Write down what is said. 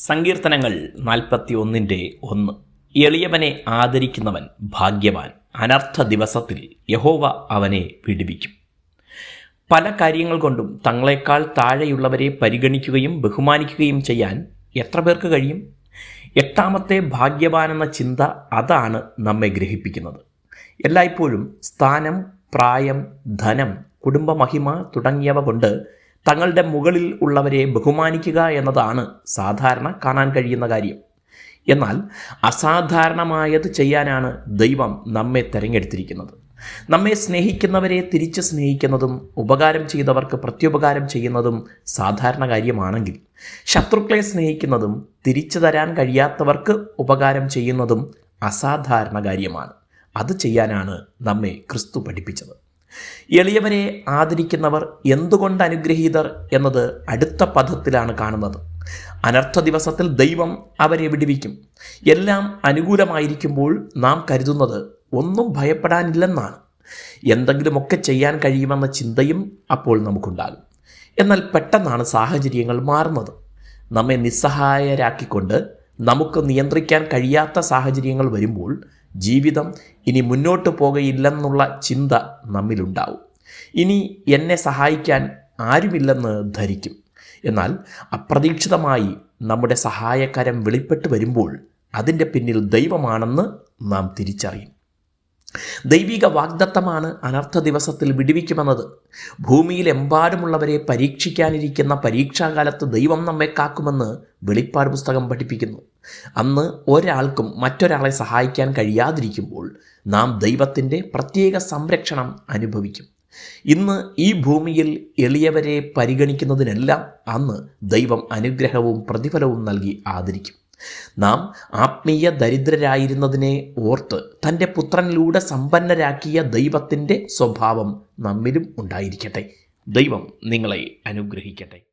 സങ്കീർത്തനങ്ങൾ നാൽപ്പത്തി ഒന്നിന്റെ ഒന്ന്. എളിയവനെ ആദരിക്കുന്നവൻ ഭാഗ്യവാൻ. അനർത്ഥ ദിവസത്തിൽ യഹോവ അവനെ വിടുവിക്കും. പല കാര്യങ്ങൾ കൊണ്ടും തങ്ങളെക്കാൾ താഴെയുള്ളവരെ പരിഗണിക്കുകയും ബഹുമാനിക്കുകയും ചെയ്യാൻ എത്ര പേർക്ക് കഴിയും? എട്ടാമത്തെ ഭാഗ്യവാൻ എന്ന ചിന്ത അതാണ് നമ്മെ ഗ്രഹിപ്പിക്കുന്നത്. എല്ലായ്പ്പോഴും സ്ഥാനം പ്രായം ധനം കുടുംബമഹിമ തുടങ്ങിയവ കൊണ്ട് തങ്ങളുടെ മുകളിൽ ഉള്ളവരെ ബഹുമാനിക്കുക എന്നതാണ് സാധാരണ കാണാൻ കഴിയുന്ന കാര്യം. എന്നാൽ അസാധാരണമായത് ചെയ്യാനാണ് ദൈവം നമ്മെ തിരഞ്ഞെടുത്തിരിക്കുന്നത്. നമ്മെ സ്നേഹിക്കുന്നവരെ തിരിച്ച് സ്നേഹിക്കുന്നതും ഉപകാരം ചെയ്തവർക്ക് പ്രത്യുപകാരം ചെയ്യുന്നതും സാധാരണ കാര്യമാണെങ്കിൽ ശത്രുക്കളെ സ്നേഹിക്കുന്നതും തിരിച്ചു തരാൻ കഴിയാത്തവർക്ക് ഉപകാരം ചെയ്യുന്നതും അസാധാരണ കാര്യമാണ്. അത് ചെയ്യാനാണ് നമ്മെ ക്രിസ്തു പഠിപ്പിച്ചത്. എളിയവരെ ആദരിക്കുന്നവർ എന്തുകൊണ്ട് അനുഗ്രഹീതർ എന്നത് അടുത്ത പദത്തിലാണ് കാണുന്നത്. അനർത്ഥ ദിവസത്തിൽ ദൈവം അവരെ വിടുവിക്കും. എല്ലാം അനുകൂലമായിരിക്കുമ്പോൾ നാം കരുതുന്നത് ഒന്നും ഭയപ്പെടാനില്ലെന്നാണ്. എന്തെങ്കിലുമൊക്കെ ചെയ്യാൻ കഴിയുമെന്ന ചിന്തയും അപ്പോൾ നമുക്കുണ്ടാകും. എന്നാൽ പെട്ടെന്നാണ് സാഹചര്യങ്ങൾ മാറുന്നത്. നമ്മെ നിസ്സഹായരാക്കിക്കൊണ്ട് നമുക്ക് നിയന്ത്രിക്കാൻ കഴിയാത്ത സാഹചര്യങ്ങൾ വരുമ്പോൾ ജീവിതം ഇനി മുന്നോട്ട് പോകയില്ലെന്നുള്ള ചിന്ത നമ്മിലുണ്ടാവും. ഇനി എന്നെ സഹായിക്കാൻ ആരുമില്ലെന്ന് ധരിക്കും. എന്നാൽ അപ്രതീക്ഷിതമായി നമ്മുടെ സഹായകരം വെളിപ്പെട്ട് വരുമ്പോൾ അതിന്റെ പിന്നിൽ ദൈവമാണെന്ന് നാം തിരിച്ചറിയും. ദൈവിക വാഗ്ദത്തമാണ് അനർത്ഥ ദിവസത്തിൽ വിടുവിക്കുമെന്നത്. ഭൂമിയിലെമ്പാടുമുള്ളവരെ പരീക്ഷിക്കാനിരിക്കുന്ന പരീക്ഷാകാലത്ത് ദൈവം നമ്മെ കാക്കുമെന്ന് വെളിപ്പാട് പുസ്തകം പഠിപ്പിക്കുന്നു. അന്ന് ഒരാൾക്കും മറ്റൊരാളെ സഹായിക്കാൻ കഴിയാതിരിക്കുമ്പോൾ നാം ദൈവത്തിന്റെ പ്രത്യേക സംരക്ഷണം അനുഭവിക്കും. ഇന്ന് ഈ ഭൂമിയിൽ എളിയവരെ പരിഗണിക്കുന്നതിനെല്ലാം അന്ന് ദൈവം അനുഗ്രഹവും പ്രതിഫലവും നൽകി ആദരിക്കും. നാം ആത്മീയ ദരിദ്രരായിരുന്നതിനെ ഓർത്ത് തന്റെ പുത്രനിലൂടെ സമ്പന്നരാക്കിയ ദൈവത്തിന്റെ സ്വഭാവം നമ്മിലും ഉണ്ടായിരിക്കട്ടെ. ദൈവം നിങ്ങളെ അനുഗ്രഹിക്കട്ടെ.